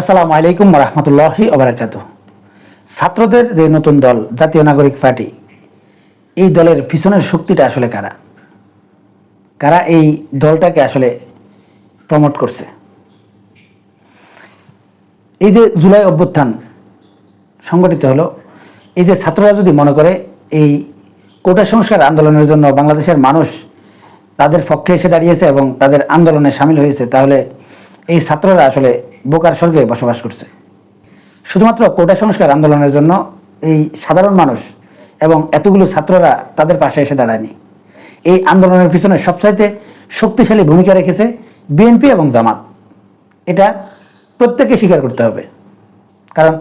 আসসালামু আলাইকুম রহমতুল্লাহি ওবরাকাত ছাত্রদের যে নতুন দল, জাতীয় নাগরিক পার্টি, এই দলের পিছনের শক্তিটা আসলে কারা? কারা এই দলটাকে আসলে প্রমোট করছে? এই যে জুলাই অভ্যুত্থান সংগঠিত হলো, এই যে ছাত্ররা যদি মনে করে এই কোটা সংস্কার আন্দোলনের জন্য বাংলাদেশের মানুষ তাদের পক্ষে এসে দাঁড়িয়েছে এবং তাদের আন্দোলনে সামিল হয়েছে, তাহলে এই ছাত্ররা আসলে বোকার স্বর্গে বসবাস করছে। শুধুমাত্র কোটা সংস্কার আন্দোলনের জন্য এই সাধারণ মানুষ এবং এতগুলো ছাত্ররা তাদের পাশে এসে দাঁড়ায়নি। এই আন্দোলনের পিছনে সবচাইতে শক্তিশালী ভূমিকা রেখেছে বিএনপি এবং জামাত। এটা প্রত্যেকে স্বীকার করতে হবে। কারণ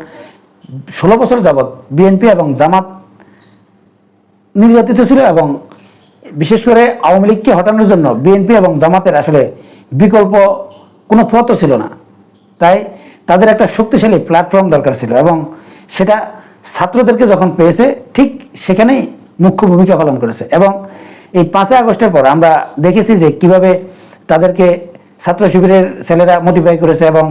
ষোলো বছর যাবৎ বিএনপি এবং জামাত নির্যাতিত ছিল এবং বিশেষ করে আওয়ামী লীগকে হটানোর জন্য বিএনপি এবং জামাতের আসলে বিকল্প কোনো পথও ছিল না। তাই তাদের একটা শক্তিশালী প্ল্যাটফর্ম দরকার ছিল এবং সেটা ছাত্রদেরকে যখন পেয়েছে, ঠিক সেখানেই মুখ্য ভূমিকা পালন করেছে। এবং এই পাঁচই আগস্টের পর আমরা দেখেছি যে কীভাবে তাদেরকে ছাত্র শিবিরের ছেলেরা মোটিফাই করেছে এবং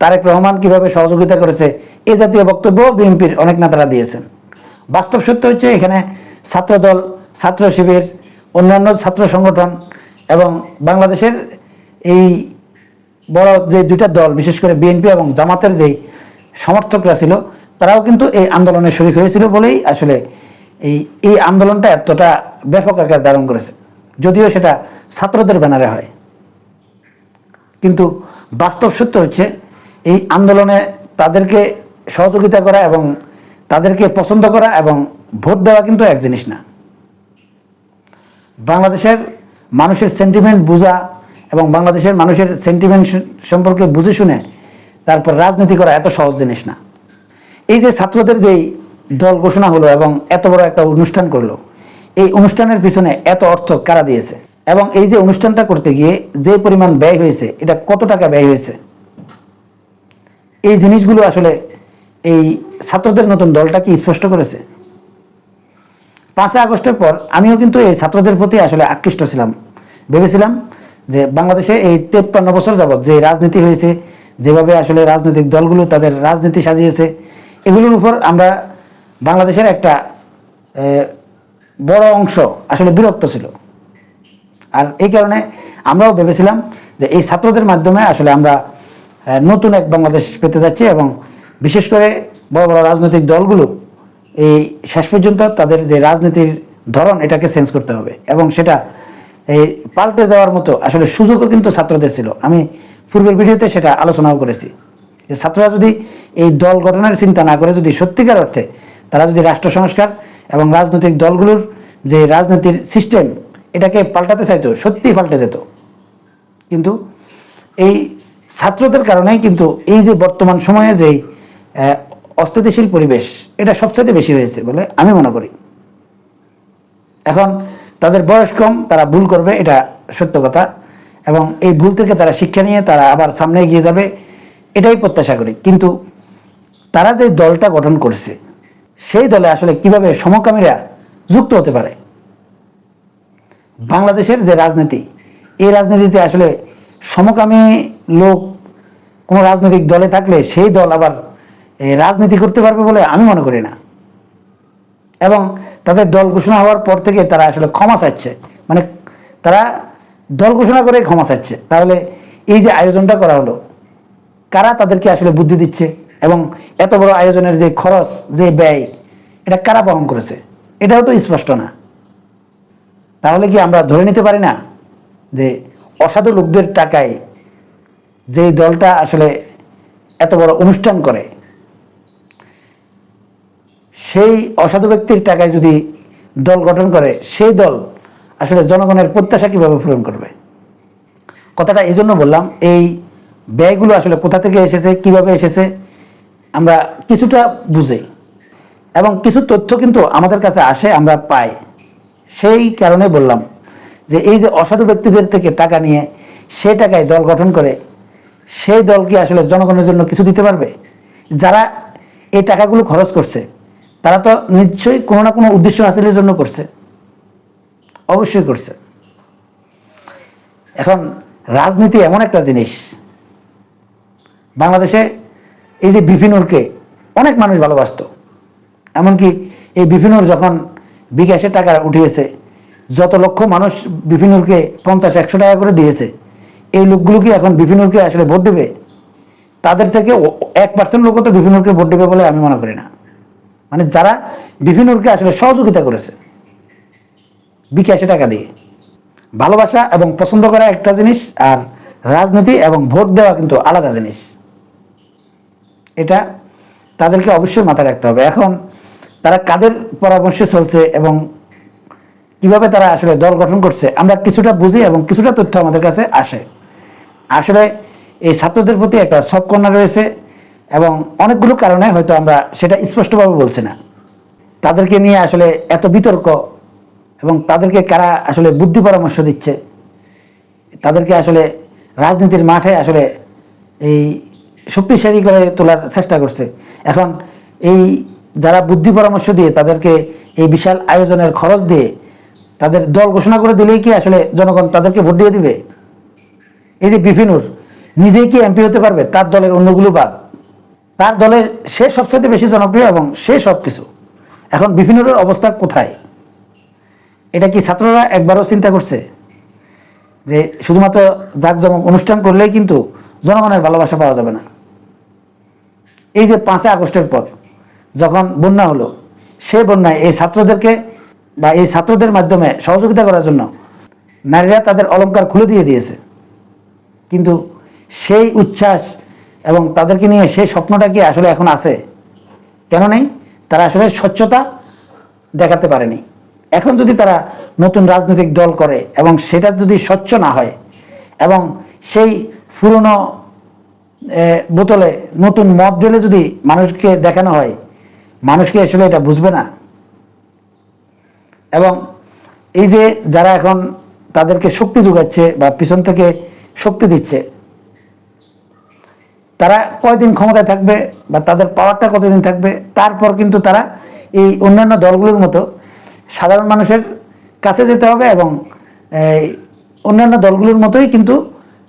তারেক রহমান কীভাবে সহযোগিতা করেছে, এ জাতীয় বক্তব্য বিএনপির অনেক নেতারা দিয়েছেন। বাস্তব সত্য হচ্ছে এখানে ছাত্রদল, ছাত্র শিবির, অন্যান্য ছাত্র সংগঠন এবং বাংলাদেশের এই বড় যে দুইটা দল, বিশেষ করে বিএনপি এবং জামাতের যেই সমর্থকরা ছিল, তারাও কিন্তু এই আন্দোলনে শরিক হয়েছিল বলেই আসলে এই এই আন্দোলনটা এতটা ব্যাপক আকার ধারণ করেছে। যদিও সেটা ছাত্রদের ব্যানারে হয়। কিন্তু বাস্তব সত্য হচ্ছে, এই আন্দোলনে তাদেরকে সহযোগিতা করা এবং তাদেরকে পছন্দ করা এবং ভোট দেওয়া কিন্তু এক জিনিস না। বাংলাদেশের মানুষের সেন্টিমেন্ট বোঝা এবং বাংলাদেশের মানুষের সেন্টিমেন্ট সম্পর্কে বুঝে শুনে তারপর রাজনীতি করা এত সহজ জিনিস না। এই যে ছাত্রদের যেই দল ঘোষণা হলো এবং এত বড় একটা অনুষ্ঠান করল, এই অনুষ্ঠানের পিছনে এত অর্থ কারা দিয়েছে? এবং এই যে অনুষ্ঠানটা করতে গিয়ে যে পরিমাণ ব্যয় হয়েছে, এটা কত টাকা ব্যয় হয়েছে? এই জিনিসগুলো আসলে এই ছাত্রদের নতুন দলটা কি স্পষ্ট করেছে? পাঁচই আগস্টের পর আমিও কিন্তু এই ছাত্রদের প্রতি আসলে আকৃষ্ট ছিলাম। ভেবেছিলাম যে বাংলাদেশে এই তেপ্পান্ন বছর যাবৎ যে রাজনীতি হয়েছে, যেভাবে আসলে রাজনৈতিক দলগুলো তাদের রাজনীতি সাজিয়েছে, এগুলোর উপর আমরা বাংলাদেশের একটা বড় অংশ আসলে বিরক্ত ছিল। আর এই কারণে আমরাও ভেবেছিলাম যে এই ছাত্রদের মাধ্যমে আসলে আমরা নতুন এক বাংলাদেশ পেতে যাচ্ছি এবং বিশেষ করে বড় বড় রাজনৈতিক দলগুলো এই শেষ পর্যন্ত তাদের যে রাজনীতির ধরন এটাকে চেঞ্জ করতে হবে এবং সেটা এই পাল্টে দেওয়ার মতো আসলে সুযোগও কিন্তু ছাত্রদের ছিল। আমি পূর্বের ভিডিওতে সেটা আলোচনাও করেছি যে ছাত্ররা যদি এই দল গঠনের চিন্তা না করে যদি সত্যিকার অর্থে তারা যদি রাষ্ট্র সংস্কার এবং রাজনৈতিক দলগুলোর যে রাজনীতির সিস্টেম এটাকে পাল্টাতে চাইতো সত্যিই পাল্টে যেত। কিন্তু এই ছাত্রদের কারণেই কিন্তু এই যে বর্তমান সময়ে আহ, অস্থিতিশীল পরিবেশ এটা সবচেয়ে বেশি হয়েছে বলে আমি মনে করি। এখন তাদের বয়স কম, তারা ভুল করবে, এটা সত্য কথা। এবং এই ভুল থেকে তারা শিক্ষা নিয়ে তারা আবার সামনে এগিয়ে যাবে, এটাই প্রত্যাশা করি। কিন্তু তারা যে দলটা গঠন করছে, সেই দলে আসলে কীভাবে সমকামীরা যুক্ত হতে পারে? বাংলাদেশের যে রাজনীতি, এই রাজনীতিতে আসলে সমকামী লোক কোনো রাজনৈতিক দলে থাকলে সেই দল আবার রাজনীতি করতে পারবে বলে আমি মনে করি না। এবং তাদের দল ঘোষণা হওয়ার পর থেকে তারা আসলে ক্ষমা চাচ্ছে। মানে তারা দল ঘোষণা করে ক্ষমা চাচ্ছে। তাহলে এই যে আয়োজনটা করা হলো, কারা তাদেরকে আসলে বুদ্ধি দিচ্ছে এবং এত বড় আয়োজনের যে খরচ, যে ব্যয়, এটা কারা বহন করেছে? এটাও তো স্পষ্ট না। তাহলে কি আমরা ধরে নিতে পারি না যে অসাধু লোকদের টাকায় যে দলটা আসলে এত বড় অনুষ্ঠান করে সেই অসাধু ব্যক্তির টাকায় যদি দল গঠন করে, সেই দল আসলে জনগণের প্রত্যাশা কীভাবে পূরণ করবে? কথাটা এই জন্য বললাম, এই ব্যয়গুলো আসলে কোথা থেকে এসেছে, কীভাবে এসেছে, আমরা কিছুটা বুঝি। এবং কিছু তথ্য কিন্তু আমাদের কাছে আসে, আমরা পাই। সেই কারণে বললাম যে এই যে অসাধু ব্যক্তিদের থেকে টাকা নিয়ে সেই টাকায় দল গঠন করে, সেই দল কি আসলে জনগণের জন্য কিছু দিতে পারবে? যারা এই টাকাগুলো খরচ করছে তারা তো নিশ্চয়ই কোনো না কোনো উদ্দেশ্য হাসিলের জন্য করছে। অবশ্যই করছে। এখন রাজনীতি এমন একটা জিনিস, বাংলাদেশে এই যে বিপিনুরকে অনেক মানুষ ভালোবাসতো, এমনকি এই বিপিনুর যখন বিকাশে টাকা উঠিয়েছে, যত লক্ষ মানুষ বিপিনুরকে পঞ্চাশ, একশো টাকা করে দিয়েছে, এই লোকগুলো কি এখন বিপিনুরকে আসলে ভোট দেবে? তাদের থেকে এক পার্সেন্ট লোকও তো বিপিনুরকে ভোট দেবে বলে আমি মনে করি না। মানে যারা বিপিনুরকে আসলে সহযোগিতা করেছে। বিকাশে টাকা দিয়ে। ভালোবাসা এবং পছন্দ করা একটা জিনিস আর রাজনীতি এবং ভোট দেওয়া কিন্তু আলাদা জিনিস। এটা তাদেরকে অবশ্যই মাথায় রাখতে হবে। এখন তারা কাদের পরামর্শে চলছে এবং কীভাবে তারা আসলে দল গঠন করছে, আমরা কিছুটা বুঝি এবং কিছুটা তথ্য আমাদের কাছে আসে। আসলে এই ছাত্রদের প্রতি একটা সব কর্নার রয়েছে এবং অনেকগুলো কারণে হয়তো আমরা সেটা স্পষ্টভাবে বলছি না। তাদেরকে নিয়ে আসলে এত বিতর্ক এবং তাদেরকে কারা আসলে বুদ্ধি পরামর্শ দিচ্ছে, তাদেরকে আসলে রাজনীতির মাঠে আসলে এই শক্তিশালী করে তোলার চেষ্টা করছে। এখন এই যারা বুদ্ধি পরামর্শ দিয়ে তাদেরকে এই বিশাল আয়োজনের খরচ দিয়ে তাদের দল ঘোষণা করে দিলেই কি আসলে জনগণ তাদেরকে ভোট দিয়ে দিবে? এই যে বিপিনুর, নিজেই কি এমপি হতে পারবে? তার দলের অন্যগুলো বাদ। তার দলে সে সবচেয়ে বেশি জনপ্রিয় এবং সে সব কিছু এখন বিপিনুরের অবস্থা কোথায়? এটা কি ছাত্ররা একবারও চিন্তা করছে? যে শুধুমাত্র জাঁকজমক অনুষ্ঠান করলেই কিন্তু জনগণের ভালোবাসা পাওয়া যাবে না। এই যে পাঁচই আগস্টের পর যখন বন্যা হলো সে বন্যায় এই ছাত্রদেরকে বা এই ছাত্রদের মাধ্যমে সহযোগিতা করার জন্য নারীরা তাদের অলংকার খুলে দিয়ে দিয়েছে। কিন্তু সেই উচ্ছ্বাস এবং তাদেরকে নিয়ে সেই স্বপ্নটা কি আসলে এখন আছে? কেন নেই? তারা আসলে স্বচ্ছতা দেখাতে পারেনি। এখন যদি তারা নতুন রাজনৈতিক দল করে এবং সেটা যদি স্বচ্ছ না হয় এবং সেই পুরনো বোতলে নতুন মদ ঢেলে যদি মানুষকে দেখানো হয় মানুষকে আসলে এটা বুঝবে না? এবং এই যে যারা এখন তাদেরকে শক্তি যোগাচ্ছে বা পিছন থেকে শক্তি দিচ্ছে তারা কয়দিন ক্ষমতায় থাকবে বা তাদের পাওয়ারটা কতদিন থাকবে, তারপর কিন্তু তারা এই অন্যান্য দলগুলোর মতো সাধারণ মানুষের কাছে যেতে হবে এবং অন্যান্য দলগুলোর মতোই কিন্তু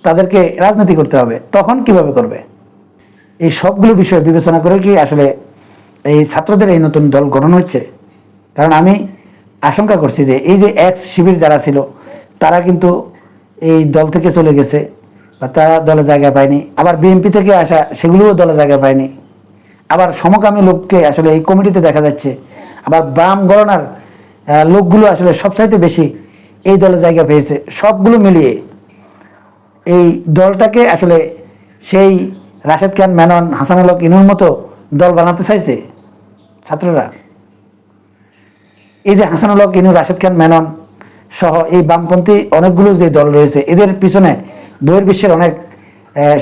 তাদেরকে রাজনীতি করতে হবে। তখন কীভাবে করবে? এই সবগুলো বিষয় বিবেচনা করে কি আসলে এই ছাত্রদের এই নতুন দল গঠন হচ্ছে? কারণ আমি আশঙ্কা করছি যে এই যে এক্স শিবির যারা ছিল, তারা কিন্তু এই দল থেকে চলে গেছে। বা তারা দলে জায়গা পায়নি। আবার বিএনপি থেকে আসা, সেগুলোও দলে জায়গা পায়নি। আবার সমকামী লোককে আসলে এই কমিটিতে দেখা যাচ্ছে। আবার বাম গণনার লোকগুলো আসলে সবচাইতে বেশি এই দলে জায়গা পেয়েছে। সবগুলো মিলিয়ে এই দলটাকে আসলে সেই রাশেদ খান, মেনন হাসানুল হক ইনুর মতো দল বানাতে চাইছে। ছাত্ররা। এই যে হাসানুল হক ইনু, রাশেদ খান, মেনন সহ এই বামপন্থী অনেকগুলো যে দল রয়েছে, এদের পিছনে বহির্বিশ্বের অনেক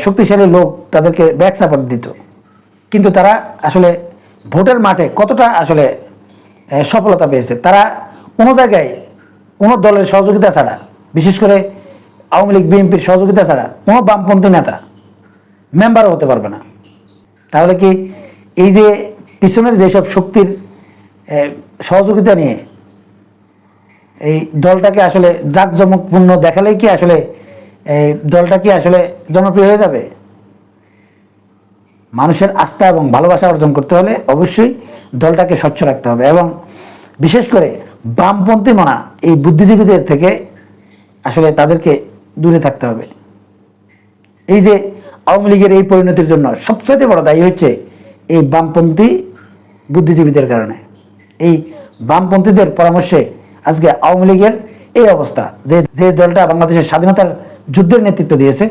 শক্তিশালী লোক তাদেরকে ব্যাক সাপোর্ট দিত। কিন্তু তারা আসলে ভোটের মাঠে কতটা আসলে সফলতা পেয়েছে, তারা কোনো জায়গায় কোনো দলের সহযোগিতা ছাড়া, বিশেষ করে আওয়ামী লীগ, বিএনপির সহযোগিতা ছাড়া কোনো বামপন্থী নেতা মেম্বারও হতে পারবে না। তাহলে কি এই যে পিছনের যেসব শক্তির সহযোগিতা নিয়ে এই দলটাকে আসলে জাঁকজমকপূর্ণ দেখালেই কি আসলে এই দলটা কি আসলে জনপ্রিয় হয়ে যাবে? মানুষের আস্থা এবং ভালোবাসা অর্জন করতে হলে অবশ্যই দলটাকে স্বচ্ছ রাখতে হবে এবং বিশেষ করে বামপন্থী মনা, এই বুদ্ধিজীবীদের থেকে আসলে তাদেরকে দূরে থাকতে হবে। এই যে আওয়ামী লীগের এই পরিণতির জন্য সবচেয়ে বড় দায়ী হচ্ছে এই বামপন্থী বুদ্ধিজীবীদের কারণে। এই বামপন্থীদের পরামর্শে আজকে আওয়ামী লীগের এই অবস্থা। যে যে দলটা বাংলাদেশের স্বাধীনতার যুদ্ধের নেতৃত্ব দিয়েছে,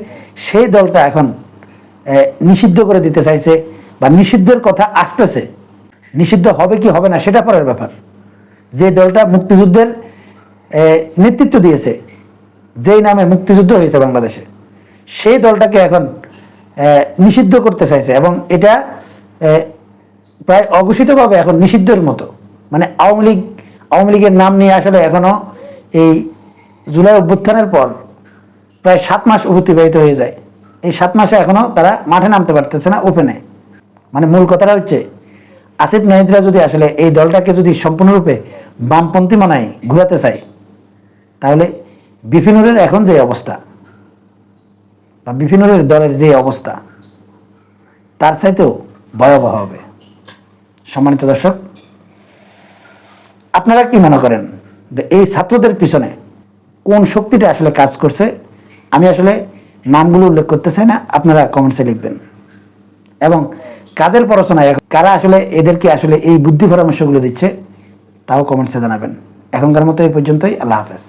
সেই দলটা এখন নিষিদ্ধ করে দিতে চাইছে বা নিষিদ্ধের কথা আসতেছে। নিষিদ্ধ হবে কি হবে না, সেটা পরের ব্যাপার। যে দলটা মুক্তিযুদ্ধের নেতৃত্ব দিয়েছে, যেই নামে মুক্তিযুদ্ধ হয়েছে বাংলাদেশে, সেই দলটাকে এখন নিষিদ্ধ করতে চাইছে এবং এটা প্রায় অঘোষিতভাবে এখন নিষিদ্ধের মতো। মানে আওয়ামী লীগ, আওয়ামী লীগের নাম নিয়ে আসলে এখনও এই জুলাই অভ্যুত্থানের পর প্রায় সাত মাস অতিবাহিত হয়ে যায়। এই সাত মাসে এখনও তারা মাঠে নামতে পারতেছে না ওপেনে মানে মূল কথাটা হচ্ছে, আসিফ নাহিদরা যদি আসলে এই দলটাকে যদি সম্পূর্ণরূপে বামপন্থী মনায় ঘুরাতে চায়, তাহলে বিপিনুরের এখন যে অবস্থা বা বিপিনুরের দলের যে অবস্থা, তার চাইতেও ভয়াবহ হবে। সম্মানিত দর্শক, আপনারা কি মনে করেন? এই ছাত্রদের পিছনে কোন শক্তিটা আসলে কাজ করছে, আমি আসলে নামগুলো উল্লেখ করতে চাই না, আপনারা কমেন্টসে লিখবেন। এবং কাদের পড়াশোনায় কারা আসলে এদেরকে আসলে এই বুদ্ধি পরামর্শগুলো দিচ্ছে, তাও কমেন্টসে জানাবেন। এখনকার মতো এই পর্যন্তই, আল্লাহ হাফেজ।